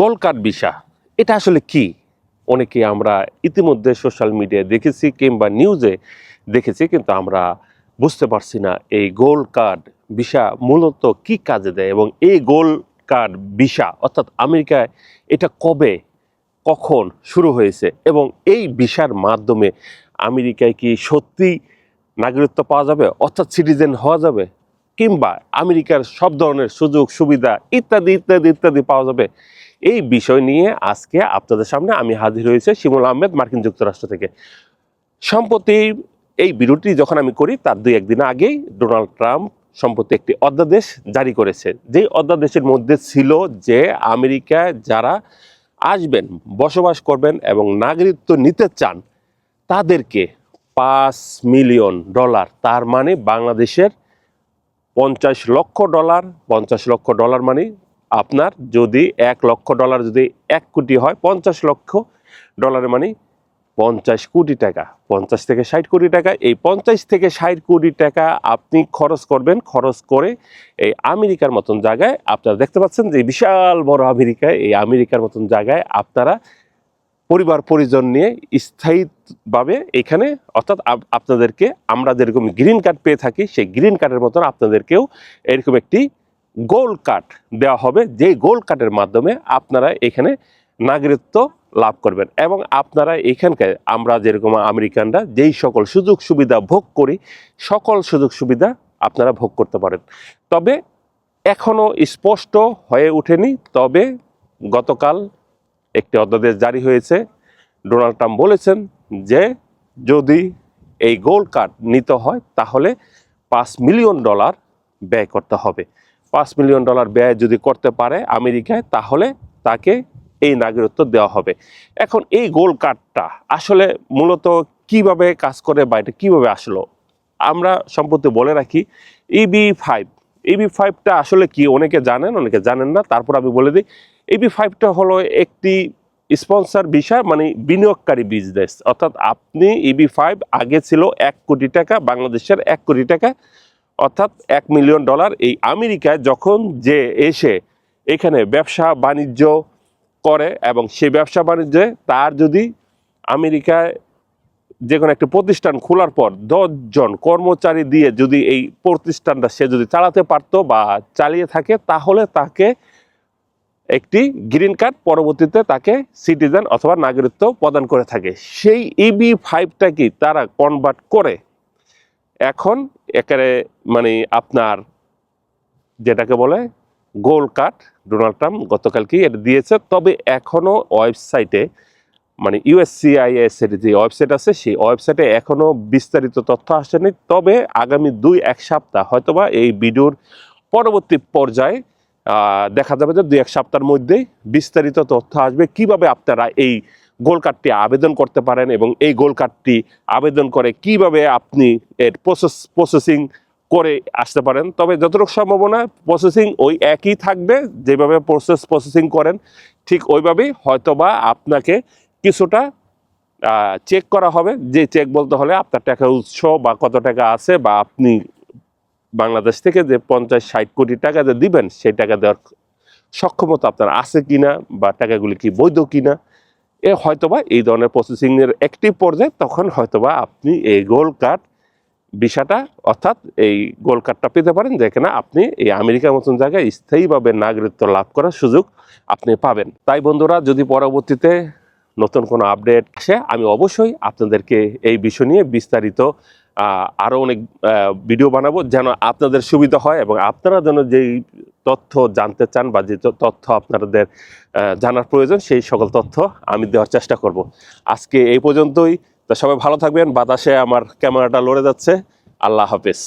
গোল card visa এটা আসলে কি? অনেকে আমরা ইতিমধ্যে সোশ্যাল মিডিয়ায় দেখেছি কিংবা নিউজে দেখেছি, কিন্তু আমরা বুঝতে পারছি না এই গোল কার্ড ভিসা মূলত কি কাজে দেয় এবং এই গোল কার্ড ভিসা অর্থাৎ আমেরিকায় এটা কবে, কখন শুরু হয়েছে এবং এই ভিসার মাধ্যমে আমেরিকায় কি সত্যি নাগরিকত্ব পাওয়া যাবে, অর্থাৎ সিটিজেন হওয়া যাবে কিংবা আমেরিকার সব ধরনের সুযোগ সুবিধা ইত্যাদি ইত্যাদি ইত্যাদি পাওয়া যাবে? এই বিষয় নিয়ে আজকে আপনাদের সামনে আমি হাজির হয়েছে শিমুল আহমেদ, মার্কিন যুক্তরাষ্ট্র থেকে। সম্প্রতি এই ভিডিওটি যখন আমি করি, তার দুই একদিন আগেই ডোনাল্ড ট্রাম্প সম্প্রতি একটি অধ্যাদেশ জারি করেছে। যেই অধ্যাদেশের মধ্যে ছিল যে আমেরিকায় যারা আসবেন, বসবাস করবেন এবং নাগরিকত্ব নিতে চান, তাদেরকে পাঁচ মিলিয়ন ডলার, তার মানে বাংলাদেশের পঞ্চাশ লক্ষ ডলার, পঞ্চাশ লক্ষ ডলার মানে আপনার যদি এক লক্ষ ডলার যদি এক কোটি হয়, পঞ্চাশ লক্ষ ডলারের মানে পঞ্চাশ কোটি টাকা, পঞ্চাশ থেকে ষাট কোটি টাকা। এই পঞ্চাশ থেকে ষাট কোটি টাকা আপনি খরচ করবেন, খরচ করে এই আমেরিকার মতন জায়গায় আপনারা দেখতে পাচ্ছেন যে বিশাল বড় আমেরিকায়, এই আমেরিকার মতন জায়গায় আপনারা পরিবার পরিজন নিয়ে স্থায়ীভাবে এখানে অর্থাৎ আপ- আপনাদেরকে আমরা যেরকম গ্রিন কার্ড পেয়ে থাকি, সেই গ্রিন কার্ডের মতন আপনাদেরকেও এরকম একটি গোল কার্ড দেওয়া হবে, যেই গোল কার্ডের মাধ্যমে আপনারা এখানে নাগরিকত্ব লাভ করবেন। এবং আপনারা এখানকার আমরা যেরকম আমেরিকানরা, যেই সকল সুযোগ সুবিধা ভোগ করি, সকল সুযোগ সুবিধা আপনারা ভোগ করতে পারেন। তবে এখনও স্পষ্ট হয়ে ওঠেনি, তবে গতকাল একটি অধ্যাদেশ জারি হয়েছে। ডোনাল্ড ট্রাম্প বলেছেন যে, যদি এই গোল্ড কার্ড নিতে হয়, তাহলে পাঁচ মিলিয়ন ডলার ব্যয় করতে হবে। পাঁচ মিলিয়ন ডলার ব্যয় যদি করতে পারে আমেরিকায়, তাহলে তাকে এই নাগরিকত্ব দেওয়া হবে। এখন এই গোল্ড কার্ডটা আসলে মূলত কীভাবে কাজ করে বা এটা কীভাবে আসলো? আমরা সম্প্রতি বলে রাখি ইবি ফাইভ ইবি ফাইভটা আসলে কি অনেকে জানেন অনেকে জানেন না, তারপর আমি বলে দিই। ইবি ফাইভটা হলো একটি স্পন্সর বিষয় মানে বিনিয়োগকারী বিজনেস। অর্থাৎ আপনি ইবি ফাইভ আগে ছিল এক কোটি টাকা, বাংলাদেশের এক কোটি টাকা অর্থাৎ এক মিলিয়ন ডলার এই আমেরিকায় যখন যে এসে এখানে ব্যবসা বাণিজ্য করে এবং সেই ব্যবসা বাণিজ্যে তার যদি আমেরিকায় যে কোনো একটা প্রতিষ্ঠান খোলার পর দশজন কর্মচারী দিয়ে যদি এই প্রতিষ্ঠানটা সে যদি চালাতে পারতো বা চালিয়ে থাকে, তাহলে তাকে একটি গ্রিন কার্ড পরবর্তীতে তাকে সিটিজেন অথবা নাগরিকত্ব প্রদান করে থাকে। সেই ইবি ফাইভটা কি তারা কনভার্ট করে? এখন একেবারে মানে আপনার যেটাকে বলে গোল কার্ড ডোনাল্ড ট্রাম্প গতকালকে এটা দিয়েছে। তবে এখনও ওয়েবসাইটে মানে ইউএসসিআইএস এর যে ওয়েবসাইট আছে, সেই ওয়েবসাইটে এখনও বিস্তারিত তথ্য আসেনি। তবে আগামী দুই এক সপ্তাহ হয়তোবা এই ভিডিওর পরবর্তী পর্যায়ে দেখা যাবে যে দুই এক সপ্তাহের মধ্যেই বিস্তারিত তথ্য আসবে। কীভাবে আপনারা এই গোল কার্ডটি আবেদন করতে পারেন এবং এই গোল কার্ডটি আবেদন করে কীভাবে আপনি এর প্রসেস প্রসেসিং করে আসতে পারেন। তবে যতটুকু সম্ভাবনা প্রসেসিং ওই একই থাকবে, যেভাবে প্রসেস প্রসেসিং করেন, ঠিক ওইভাবেই হয়তোবা আপনাকে কিছুটা চেক করা হবে। যে চেক বলতে হলে আপনার টাকার উৎস বা কত টাকা আছে বা আপনি বাংলাদেশ থেকে যে পঞ্চাশ, ষাট কোটি টাকা যে দিবেন, সেই টাকা দেওয়ার সক্ষমতা আপনার আছে কিনা বা টাকাগুলি কি বৈধ কিনা এ হয়তোবা এই ধরনের প্রসেসিংয়ের অ্যাক্টিভ পর্যায়ে তখন হয়তোবা আপনি এই গোল কার্ড বিষয়টা অর্থাৎ এই গোল কার্ডটা পেতে পারেন। যেখানে আপনি এই আমেরিকার মতন জায়গায় স্থায়ীভাবে নাগরিকত্ব লাভ করার সুযোগ আপনি পাবেন। তাই বন্ধুরা, যদি পরবর্তীতে নতুন কোনো আপডেট আসে, আমি অবশ্যই আপনাদেরকে এই বিষয় নিয়ে বিস্তারিত আরও অনেক ভিডিও বানাবো যেন আপনাদের সুবিধা হয় এবং আপনারা যেন যেই তথ্য জানতে চান বা যে তথ্য আপনাদের জানার প্রয়োজন, সেই সকল তথ্য আমি দেওয়ার চেষ্টা করব। আজকে এই পর্যন্তই। তো সবাই ভালো থাকবেন। বাতাসে আমার ক্যামেরাটা লড়ে যাচ্ছে। আল্লাহ হাফেজ।